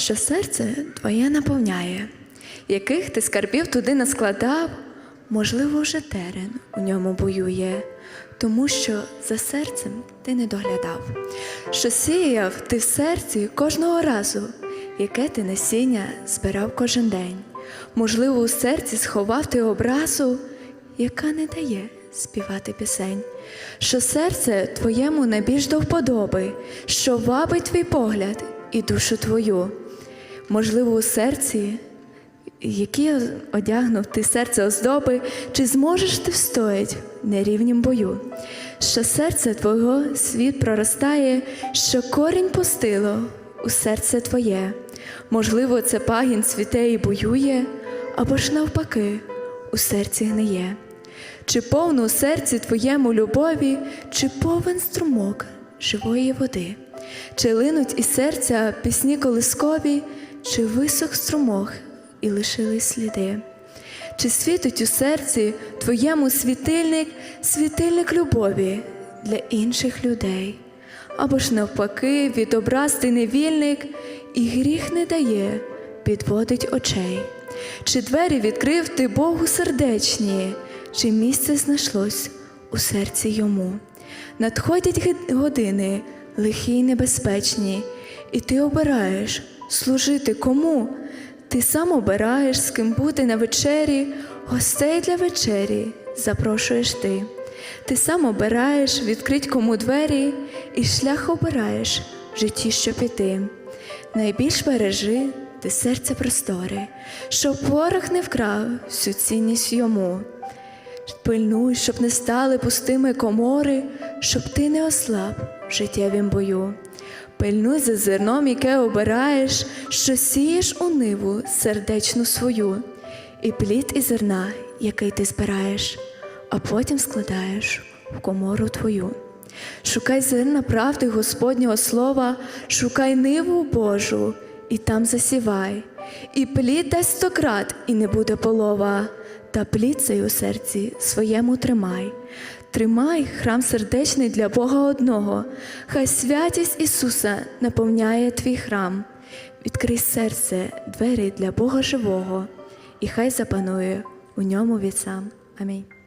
що серце твоє наповняє, яких ти скарбів туди наскладав, можливо, вже терен у ньому боює, тому що за серцем ти не доглядав, що сіяв ти в серці кожного разу, яке ти насіння збирав кожен день. Можливо, у серці сховав ти образу, яка не дає співати пісень, що серце твоєму найбільш до вподоби, що вабить твій погляд і душу твою. Можливо, у серці, які одягнув ти серце оздоби, чи зможеш ти встоять в нерівнім бою, що серце твого світ проростає, що корінь пустило у серце твоє. Можливо, це пагін цвіте і боює, або ж навпаки, у серці гниє. Чи повно у серці твоєму любові, чи повен струмок живої води, чи линуть із серця пісні колискові, чи висох струмок і лишили сліди, чи світить у серці твоєму світильник, світильник любові для інших людей, або ж навпаки, від ти невільник, і гріх не дає, підводить очей. Чи двері відкрив ти Богу сердечні, чи місце знайшлось у серці йому? Надходять години лихі й небезпечні, і ти обираєш служити кому? Ти сам обираєш, з ким бути на вечері, гостей для вечері запрошуєш ти. Ти сам обираєш, відкрить кому двері, і шлях обираєш в житті, що піти. Найбільш бережи ти серце просторе, щоб ворог не вкрав всю цінність йому. Пильнуй, щоб не стали пустими комори, щоб ти не ослаб в життєвім бою. Пильнуй за зерном, яке обираєш, що сієш у ниву сердечну свою, і плід із зерна, який ти збираєш, а потім складаєш в комору твою. Шукай зерна правди Господнього слова, шукай ниву Божу, і там засівай, і плід дасть стократ, і не буде полова, та плід цей у серці своєму тримай. Тримай храм сердечний для Бога одного, хай святість Ісуса наповняє твій храм. Відкрий серце, двері для Бога живого, і хай запанує у ньому від. Амінь.